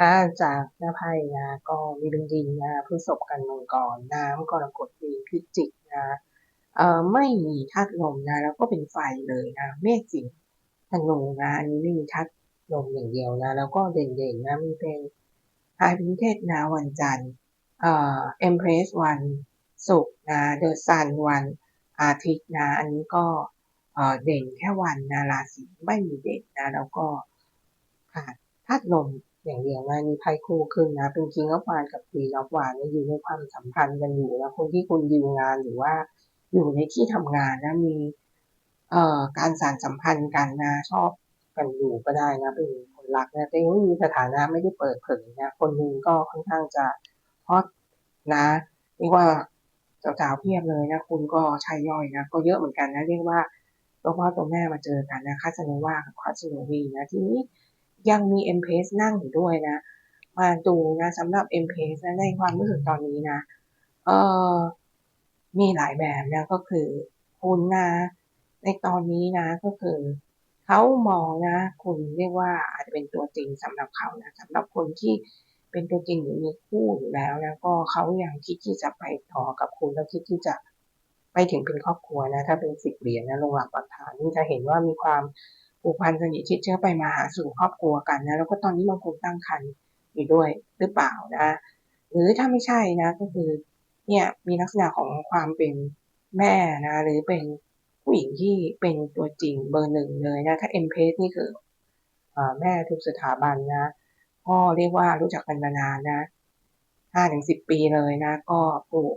อ่าจากหน้าไพ่นะ ก็มีเป็นดินนะพฤษภกันมังกรน้ำกรกฎมีพิจิกนะเอ่อไม่มีธาตุลมนะ แล้วก็เป็นไฟเลยนะ เมษสิงห์ธนูนะอันนี้ไม่มีธาตุลมอย่างเดียวนะ แล้วก็เด่นๆนะมีเป็นไฮพินเทศนะวันจันทร์เอ่อเอ็มเพรสวันศุกร์นะเดอะซันวันอาทิตย์นะ อันนี้ก็เอ่อเด่นแค่วันนะราศีไม่มีเด่นนะ แล้วก็ขาดธาตุลม อย่างเดียวนะมีไพ่คู่ขึ้นนะ เป็นคิงออฟวานกับควีนออฟวานนี่ยอยู่ในความสัมพันธ์กันอยู่นะคนที่คุณดีลงานหรือว่าอยู่ในที่ทำงานนะมีเอ่อการสานสัมพันธ์กันนะชอบกันอยู่ก็ได้นะเป็นคนรักนะแต่ยังไม่มีสถานะไม่ได้เปิดเผยนะคนหนึงก็ค่อนข้างจะฮอตนะเรียกว่าสาวๆเพียบเลยนะคุณก็ชายย่อยนะก็เยอะเหมือนกันนะเรียกว่าตัวพ่อตัวแม่มาเจอกันนะคาสโนวากับคาสโนวีนะทีนี้ ยังมี m p a c e นั่งอยู่ด้วยนะ มาดูนะสำหรับ m p a c e นะในความรู้สึกตอนนี้นะเออมีหลายแบบนะก็คือคุณนะ ในตอนนี้นะก็คือเขามองนะ คุณเรียกว่าอาจจะเป็นตัวจริงสำหรับเขานะสำหรับคนที่เป็นตัวจริงหรือมีคู่อยู่แล้วนะก็เขายังคิดที่จะไปต่อกับคุณแล้วคิดที่จะไปถึงเป็นครอบครัวนะ ถ้าเป็นสิบเหรียญนะลงหลักปักฐานนี่จะเห็นว่ามีความ ผูกพันสนิทชิดเชื้อไปมาหาสู่ครอบครัวกันนะแล้วก็ตอนนี้บางคนตั้งครรภ์อยู่ด้วยหรือเปล่านะ หรือถ้าไม่ใช่นะก็คือเนี่ยมีลักษณะของความเป็นแม่นะหรือเป็นผู้หญิงที่เป็นตัวจริงเบอร์หนึ่งเลยนะถ้าเอ็มเพสนี่คืออแม่ทุกสถาบันนะก็เรียกว่ารู้จักกันมานานนะห้าถึงสิบปีเลยนะ ก็ปลูก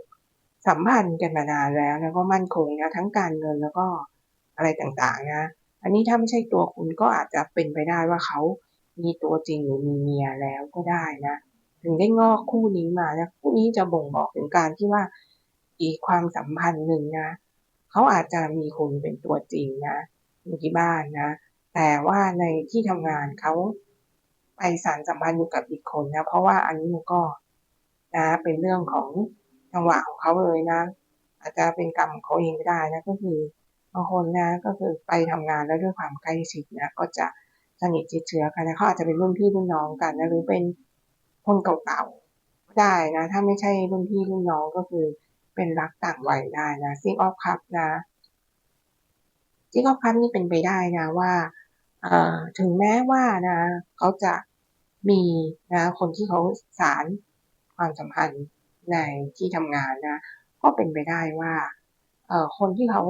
สัมพันธ์กันมานานแล้วนะก็มั่นคงนะทั้งการเงินแล้วก็อะไรต่างๆนะ อันนี้ถ้าไม่ใช่ตัวคุณก็อาจจะเป็นไปได้ว่าเขามีตัวจริงหรือมีเมียแล้วก็ได้นะ ถึงได้งอกคู่นี้มานะคู่นี้จะบ่งบอกถึงการที่ว่าอีกความสัมพันธ์หนึ่งนะเขาอาจจะมีคุณเป็นตัวจริงนะอยู่ที่บ้านนะ แต่ว่าในที่ทำงานเขาไปสารสัมพันธ์อยู่กับอีกคนนะ เพราะว่าอันนี้มันก็นะเป็นเรื่องของจังหวะของเขาเลยนะ อาจจะเป็นกรรมของเขาเองก็ได้นะก็คือ บางคนนะก็คือไปทำงานแล้วด้วยความใกล้ชิดนะก็จะสนิทชิดเชื้อกันนะเขาอาจจะเป็นรุ่นพี่รุ่นน้องกันนะหรือเป็นคนเก่าๆก็ได้นะถ้าไม่ใช่รุ่นพี่รุ่นน้องก็คือเป็นรักต่างวัยได้นะซิงออฟคัพนะซิงออฟคัพนี่เป็นไปได้นะว่าถึงแม้ว่านะเขาจะมีนะคนที่เขาสารความสัมพันธ์ในที่ทำงานนะ ก็เป็นไปได้ว่าคนที่เขา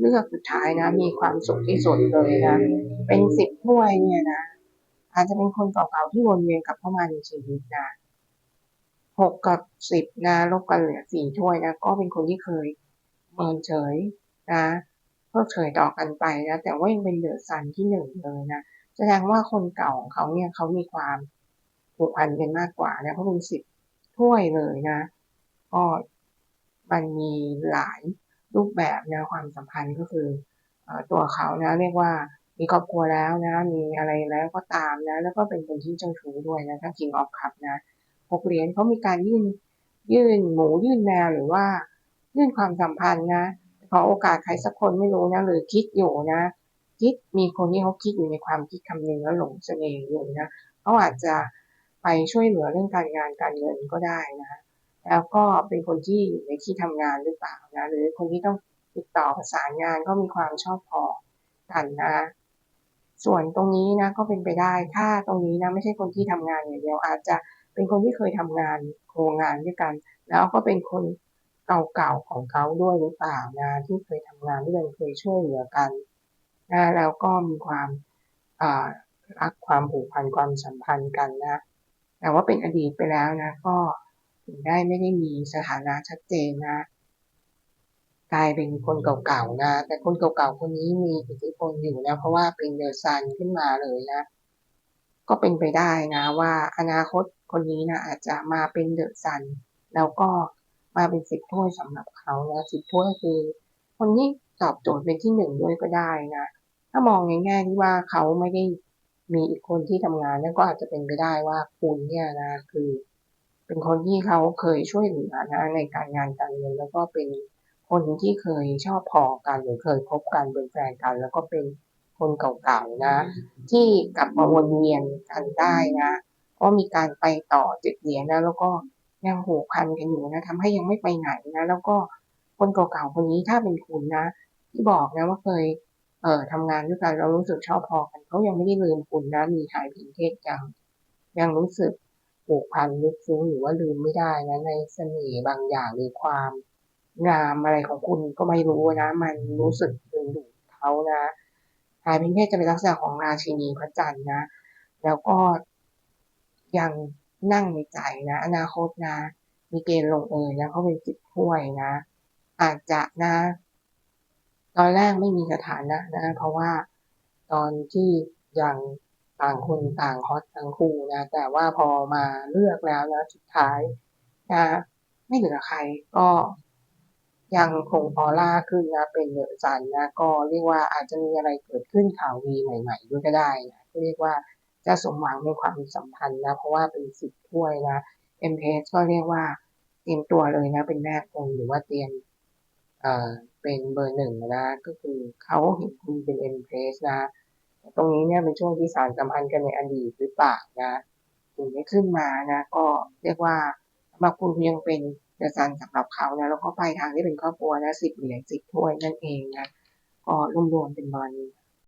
เลือกสุดท้ายนะ มีความสุขที่สุดเลยนะ เป็นสิบถ้วยเนี่ยนะ อาจจะเป็นคนเก่าๆที่วนเวียนกลับเข้ามาในชีวิตนะหกกับสิบนะลบกันเหลือสี่ถ้วยนะ ก็เป็นคนที่เคยเมินเฉยนะเพิกเฉยต่อกันไปนะแต่ว่ายังเป็นเดือดสันที่หนึ่งเลยนะแสดงว่าคนเก่าของเขาเนี่ยเขามีความผูกพันกันมากกว่านะเพราะเป็นสิบถ้วยเลยนะก็มันมีหลาย รูปแบบนะความสัมพันธ์ก็คือตัวเขานะเรียกว่ามีครอบครัวแล้วนะ มีอะไรแล้วก็ตามนะ แล้วก็เป็นคนที่เจ้าชู้ด้วยนะทั้ง King of Cup นะหกเหรียญเขามีการยื่นยื่นหมูยื่นแมวหรือว่ายื่นความสัมพันธ์นะขอโอกาสใครสักคนไม่รู้นะหรือคิดอยู่นะ คิดมีคนที่เขาคิดอยู่ในความคิดคำนึงแล้วหลงเสน่ห์อยู่นะเขาอาจจะไปช่วยเหลือเรื่องการงานการเงินก็ได้นะ แล้วก็เป็นคนที่อยู่ในที่ทำงานหรือเปล่านะหรือคนที่ต้องติดต่อประสานงานก็มีความชอบพอกันนะส่วนตรงนี้นะก็เป็นไปได้ถ้าตรงนี้นะไม่ใช่คนที่ทำงานอย่างเดียวอาจจะเป็นคนที่เคยทำงานโครงงานด้วยกัน แล้วก็เป็นคนเก่าๆของเขาด้วยหรือเปล่านะที่เคยทำงานด้วยกันเคยช่วยเหลือกันนะแล้วก็มีความรักความผูกพันความสัมพันธ์กันนะแต่ว่าเป็นอดีตไปแล้วนะก็ ถึงได้ไม่ได้มีสถานะชัดเจนนะ กลายเป็นคนเก่าๆนะ แต่คนเก่าๆคนนี้มีอิทธิพลอยู่นะ เพราะว่าเป็นเดอร์ซันขึ้นมาเลยนะ ก็เป็นไปได้นะ ว่าอนาคตคนนี้นะอาจจะมาเป็นเดอะซัน แล้วก็มาเป็นสิบถ้วยสำหรับเขาแล้วสิบถ้วยคือ คนนี้ตอบโจทย์เป็นที่หนึ่งด้วยก็ได้นะ ถ้ามองในแง่ที่ว่าเขาไม่ได้มีอีกคนที่ทำงานนั่นก็อาจจะเป็นไปได้ว่าคุณเนี่ยนะคือ เป็นคนที่เขาเคยช่วยเหลือนะในการงานการเงินแล้วก็เป็นคนที่เคยชอบพอกันหรือเคยพบกันเป็นแฟนกัน แล้วก็เป็นคนเก่าๆนะ ที่กลับมาวนเวียนกันได้นะก็มีการไปต่อเจ็ดเหรียญนะแล้วก็ยังผูกพันกันอยู่นะทำให้ยังไม่ไปไหนนะ แล้วก็คนเก่าๆคนนี้ถ้าเป็นคุณนะ ที่บอกนะว่าเคยเอ่อทำงานด้วยกันเรารู้สึกชอบพอกันเขายังไม่ได้ลืมคุณนะมีหายพินเทศยังยังรู้สึก ผูกพันลึกซึ้งหรือว่าลืมไม่ได้นะในเสน่ห์บางอย่างหรือความงามอะไรของคุณก็ไม่รู้นะ มันรู้สึกดึงดูดเขานะหายพินเทศจะเป็นลักษณะของราชินีพระจันทร์นะ แล้วก็ยังนั่งในใจนะ อนาคตนะ มีเกณฑ์ลงเอยนะเขาเป็นสิบถ้วยนะ อาจจะนะ ตอนแรกไม่มีสถานะนะ เพราะว่าตอนที่ยัง ต่างคนต่างฮอตทั้งคู่นะแต่ว่าพอมาเลือกแล้วนะสุดท้ายนะไม่เหลือใครก็ยังคงออร่าขึ้นนะ เป็นเดอะซันนะก็เรียกว่าอาจจะมีอะไรเกิดขึ้นข่าวดีใหม่ ๆ ด้วยก็ได้นะเรียกว่าจะสมหวังในความสัมพันธ์นะ เพราะว่าเป็นสิบถ้วยนะเอ็มเพสก็เรียกว่าเตรียมตัวเลยนะ เป็นแม่คนหรือว่าเตรียมเอ่อเป็นเบอร์หนึ่งนะ ก็คือเขาเห็นคุณเป็นเอ็มเพสนะ ตรงนี้เนี่ยเป็นช่วงที่สารสัมพันธ์กันในอดีตหรือเปล่านะถึงได้ขึ้นมานะ ก็เรียกว่ามาคุณยังเป็นเดอะซันสำหรับเขานะแล้วก็ไปทางที่เป็นครอบครัวนะสิบเหรียญสิบถ้วยนั่นเองนะก็รวมๆเป็นบอลนี้